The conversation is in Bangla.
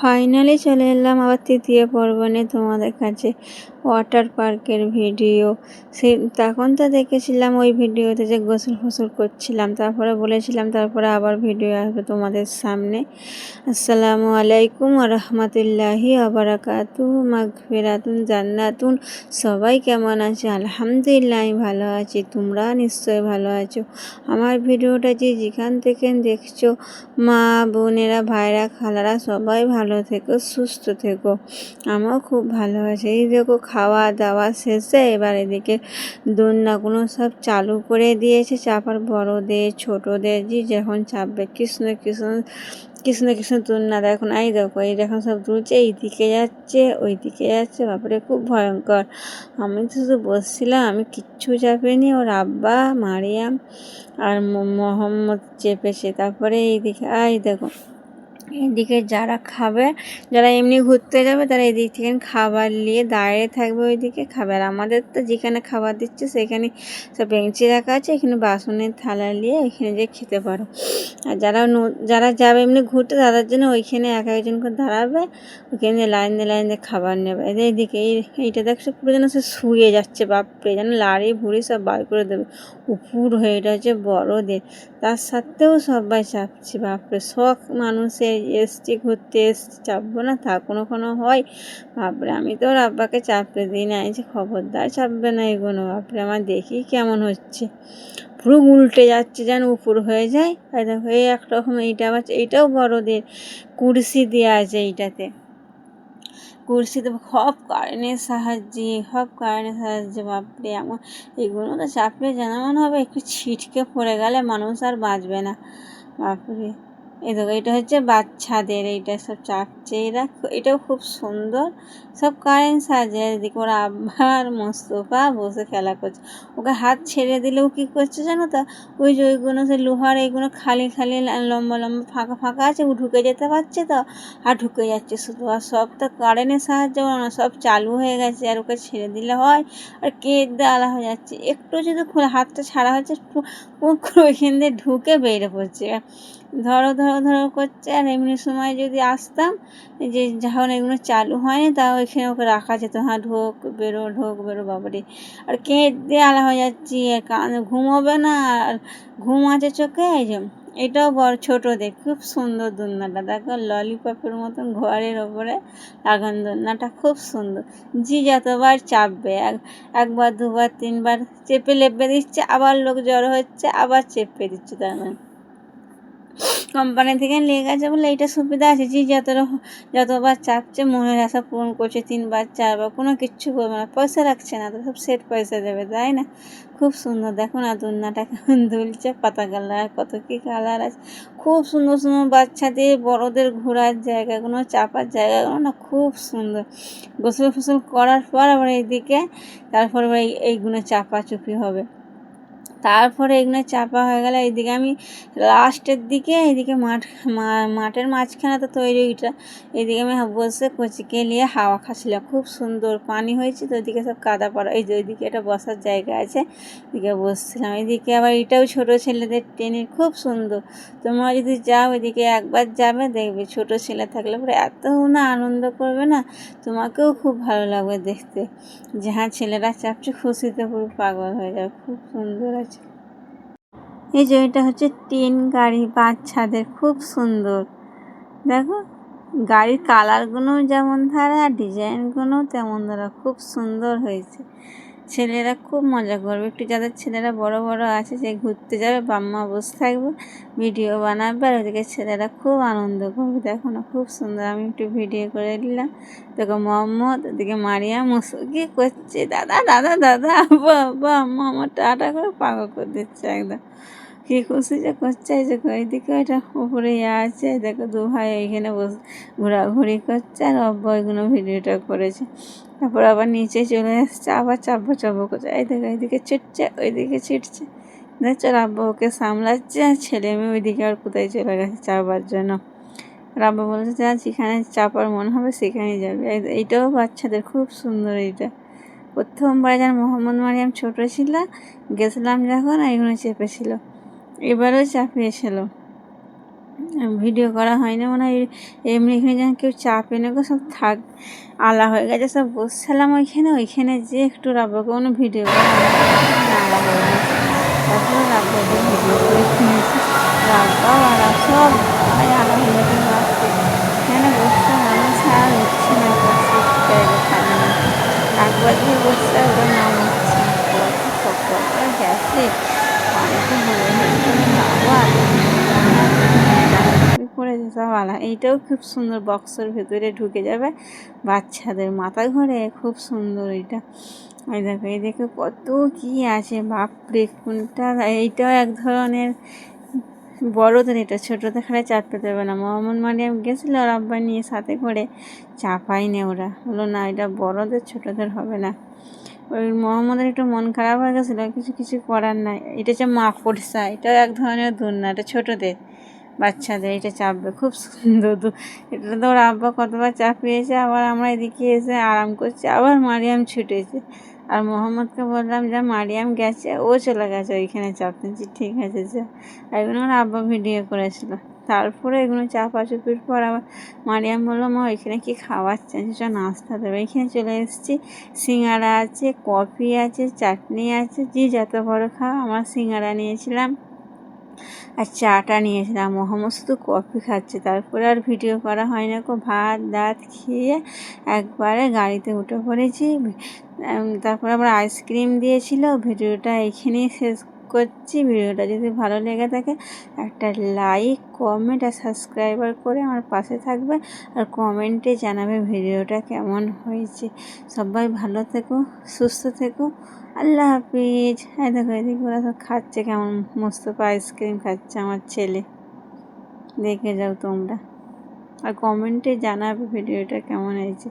ফাইনালি চলে এলাম আবার তৃতীয় পর্ব নিয়ে তোমাদের কাছে ওয়াটার পার্কের ভিডিও সে, তখন তো দেখেছিলাম ওই ভিডিওতে যে গোসল ফসল করছিলাম, তারপরে বলেছিলাম তারপরে আবার ভিডিও আসবে তোমাদের সামনে। আসসালামু আলাইকুম রহমতুল্লাহি আবরাকাতু মাগফিরাতুন জান্নাতুন। সবাই কেমন আছে? আলহামদুলিল্লাহ, আমি ভালো আছি তোমরা নিশ্চয়ই ভালো আছো। আমার ভিডিওটা যে যেখান থেকে দেখছ, মা, বোনেরা, ভাইরা, খালারা, সবাই ভালো থেকো, সুস্থ থেকো। আমিও খুব ভালো আছি। এই দেখো খাওয়া দাওয়া শেষে এবার এদিকে দোলনাগুলো সব চালু করে দিয়েছে। চাপার বড়দের, ছোটদের, যে যখন চাপবে। কৃষ্ণ কৃষ্ণ কৃষ্ণ কৃষ্ণ দোলনা দেখুন এই দেখো, এই দেখুন সব দুলছে। এইদিকে যাচ্ছে ওই দিকে যাচ্ছে। বাপরে, খুব ভয়ঙ্কর। আমি তো শুধু বসছিলাম, আমি কিচ্ছু চাপিনি। ওর আব্বা, মারিয়াম আর মোহাম্মদ চেপেছে। তারপরে এইদিকে আই দেখো। এদিকে যারা খাবে, যারা এমনি ঘুরতে যাবে, তারা এদিক থেকে খাবার নিয়ে দাঁড়িয়ে থাকবে ওইদিকে খাবে। আর আমাদের তো যেখানে খাবার দিচ্ছে, সেখানে সব বেঞ্চি রাখা আছে, এখানে বাসনের থালা নিয়ে এখানে যে খেতে পারো। আর যারা যারা যাবে এমনি ঘুরতে, তাদের জন্য ওইখানে এক একজন করে দাঁড়াবে, ওইখানে লাইন দিয়ে লাইন দিয়ে খাবার নেবে। এদের এদিকে এই, এইটা দেখছ, পুরো যেন সে শুয়ে যাচ্ছে, বাপরে, যেন লাড়ি ভুড়ি সব বার করে দেবে। উপুর হয়ে এটা হচ্ছে বড়দের তার সাথেও সবাই চাপছি, বাপরে, শখ মানুষের। এসছি, ঘুরতে এসছি, চাপবো না তা কোনো কোনো হয়। বাপরে, আমি তো ওর আব্বাকে চাপতে দিই না যে খবরদার চাপবে না এগুলো বাপরে, আমার দেখি কেমন হচ্ছে। পুরো উল্টে যাচ্ছে যেন, উপর হয়ে যায়। আর দেখো, এই একরকম এইটা আবার, এইটাও বড়দের কুর্সি দেওয়া আছে এইটাতে। কুর্সিতে সব কারেন্টের সাহায্যে, সব কারেন্টের সাহায্যে, বাপরে এমন এগুলো তো চাপলে যেন মনে হবে, একটু ছিটকে পড়ে গেলে মানুষ আর বাঁচবে না। বাপরে। এই দেখো, এটা হচ্ছে বাচ্চাদের, এইটা সব চাপছে। এরা এটাও খুব সুন্দর। সব কারেন্ট সাহায্যে এদিকে ওরা আবার মোস্তফা বসে খেলা করছে। ওকে হাত ছেড়ে দিলেও কী করছে জানো তো? ওই যে ওইগুলো সে লোহার এইগুলো খালি খালি লম্বা লম্বা ফাঁকা ফাঁকা আছে, ও ঢুকে যেতে পারছে তো? আর ঢুকে যাচ্ছে শুধু, আর সব তো কারেন্টের সাহায্যে সব চালু হয়ে গেছে, আর ওকে ছেড়ে দিলে হয়, আর কেঁদে আলা হয়ে যাচ্ছে। একটু যদি হাতটা ছাড়া হচ্ছে ওইখান দিয়ে ঢুকে বেরিয়ে পড়ছে ধরো ধরো ধরো করছে। আর এমনি সময় যদি আসতাম, যে যখন এগুলো চালু হয়নি, তা ওইখানে ওকে রাখা যেত। হ্যাঁ ঢোক, বেরো ঢোক, বেরো, বাবারে। আর কেঁদে আলা হয়ে যাচ্ছি কান, ঘুমোবে না। আর ঘুম আছে চোখে, এই যে, এটাও বড় ছোটোদের খুব সুন্দর দোলনাটা। দেখো, ললিপপের মতন ঘরের ওপরে লাগান দোলনাটা। খুব সুন্দর। জি, যতবার চাপবে, এক, একবার, দুবার, তিনবার চেপে লেপে দিচ্ছে, আবার লোক জড়ো হচ্ছে, আবার চেপে দিচ্ছে, তার মানে। কোম্পানি থেকে নিয়ে গেছে বলে এইটা সুবিধা আছে। যে যত যতবার চাপছে, মনের আশা পূরণ করছে, তিনবার, চারবার, কোনো কিচ্ছু করবে না। পয়সা রাখছে না, তো সব সেট পয়সা দেবে, তাই না? খুব সুন্দর। দেখো না, দুলনাটা কেমন দুলছে, পাতা কালার, কত কী কালার আছে। খুব সুন্দর সুন্দর বাচ্চাদের বড়দের ঘোরার জায়গাগুলো, চাপার জায়গাগুলো না খুব সুন্দর। গোসল ফসল করার পর আবার এইদিকে, তারপর এইগুলো চাপাচুপি হবে। তারপরে এগুলো চাপা হয়ে গেলে। এইদিকে আমি লাস্টের দিকে, এইদিকে মাঠ মাঠের মাঝখানে তো তৈরি ওইটা। এইদিকে আমি বসে কচিকে নিয়ে হাওয়া খাচ্ছিলাম। খুব সুন্দর পানি হয়েছে তো ওইদিকে সব কাদা পড়া, এই যে ওইদিকে একটা বসার জায়গা আছে এদিকে বসছিলাম। এদিকে আবার এটাও ছোট ছেলেদের ট্রেনের খুব সুন্দর। তোমরা যদি যাও ওইদিকে একবার যাবে, দেখবে ছোট ছেলে থাকলে পরে এত না আনন্দ করবে না, তোমাকেও খুব ভালো লাগবে দেখতে। যাহা ছেলেরা চাপছে খুশিতে পুরো পাগল হয়ে যাবে, খুব সুন্দর আছে। এই যে এটা হচ্ছে টিন গাড়ি, বাচ্চাদের, খুব সুন্দর। দেখো, গাড়ির কালারগুলো যেমন ধারা আর ডিজাইনগুলো তেমন ধারা, খুব সুন্দর হয়েছে। ছেলেরা খুব মজা করবে। একটু যাদের ছেলেরা বড় বড় আছে যে ঘুরতে যাবে, বাম্মা বসে থাকবে, ভিডিও বানাবে, আর ওদিকে ছেলেরা খুব আনন্দ করবে। দেখো না, খুব সুন্দর। আমি একটু ভিডিও করে দিলাম। দেখো, মোহাম্মদ, ওদিকে মারিয়া মুসুকি করছে? দাদা দাদা দাদা আব্বা আম্মা, আমার টাটা করে পাগল করে দিচ্ছে একদম। কী খুশি যে করছে যে এইদিকে এটা উপরে ইয়ে আছে, দেখো দু ভাই এইখানে বসে, ঘোরাঘুরি করছে আর অব্বা ওইগুলো ভিডিওটা করেছে। তারপর আবার নিচে চলে এসছে, আবার চাপবো চাপবো করছে, এই দেখো এইদিকে ছিটছে, ওইদিকে ছিটছে। দেখছ রাব্বা ওকে সামলাচ্ছে, আর ছেলে মেয়ে ওইদিকে আর কোথায় চলে গেছে চাপবার জন্য। রাব্বা বলেছে, যা যেখানে চাপার মনে হবে সেখানেই যাবে। এইটাও বাচ্চাদের খুব সুন্দর এইটা। প্রথমবার যেন মোহাম্মদ মারিয়াম ছোটো ছিল, গেছিলাম যখন এইগুলো চেপেছিল এবারও চাপিয়েছিল ভিডিও করা হয়নি মনে হয়, এমনি এখানে যেন কেউ চাপ গো, সব থাক, আলা হয়ে গেছে, সব বসছিলাম ওইখানে ওইখানে যে একটু রাব্বাকে কোনো ভিডিও করা আলা হয়ে তারপরে ভিডিও করে আলা হয়ে এখানে বসতে আর উঠছে না না। ওটা নাম হচ্ছে না পানিতে হয়ে হয়ে বাবা আলা এইটাও খুব সুন্দর বক্সের ভেতরে ঢুকে যাবে। বাচ্চাদের মাথা ঘরে, খুব সুন্দর এটা। ওই দেখো, এই দেখো কত কি আছে, বাপরে কোনটা এইটাও এক ধরনের বড়দের এটা, ছোটোদের খালি চাপতে দেবে না। মোহাম্মদ মারিয়াম গেছিল ওর আব্বা নিয়ে সাথে করে চাপাই নে ওরা। বলল, না, এটা বড়দের, ছোটোদের হবে না। ওই মোহাম্মদের একটু মন খারাপ হয়ে গেছিল, কিছু কিছু করার নাই। এটা হচ্ছে মাকড়সা, এটাও এক ধরনের দুর্না এটা ছোটোদের। বাচ্চাদের এটা চাপবে, খুব সুন্দর এটা তো ওর আব্বা কতবার চাপিয়েছে, আবার আমরা এদিকে এসে আরাম করছি, আবার মারিয়াম ছুটেছে। আর মোহাম্মদকে বললাম, যা, মারিয়াম গেছে, ও চলে গেছে ওইখানে চাপতে। যে ঠিক আছে, যা। এগুলো ওর আব্বা ভিডিও করেছিল। তারপরে এগুলো চাপাচুপির পর আবার মারিয়াম বলল, মা, ওইখানে কি খাওয়াচ্ছে সেটা নাস্তা দেবে। এখানে চলে এসেছি। সিঙ্গারা আছে, কফি আছে, চাটনি আছে। যে যত বড় খাওয়া আমার সিঙ্গারা নিয়েছিলাম। আর চাটা নিয়েছিলাম মোহাম্মদ শুধু কফি খাচ্ছে। তারপরে আর ভিডিও করা হয় না কো ভাত দাঁত খেয়ে একবারে গাড়িতে উঠে পড়েছি। তারপরে আবার আইসক্রিম দিয়েছিল। ভিডিওটা এখানেই শেষ করছি, ভিডিওটা যদি ভালো লেগে থাকে, একটা লাইক কমেন্ট আর সাবস্ক্রাইবার করে আমার পাশে থাকবে আর কমেন্টে জানাবে ভিডিওটা কেমন হয়েছে। সবাই ভালো থেকো, সুস্থ থেকো, আল্লাহ হাফিজ। হ্যাঁ দেখো এদিকে ওরা সব খাচ্ছে, কেমন মোস্তফা আইসক্রিম খাচ্ছে আমার ছেলে। দেখে যাও তোমরা। আর কমেন্টে জানাবে ভিডিওটা কেমন হয়েছে।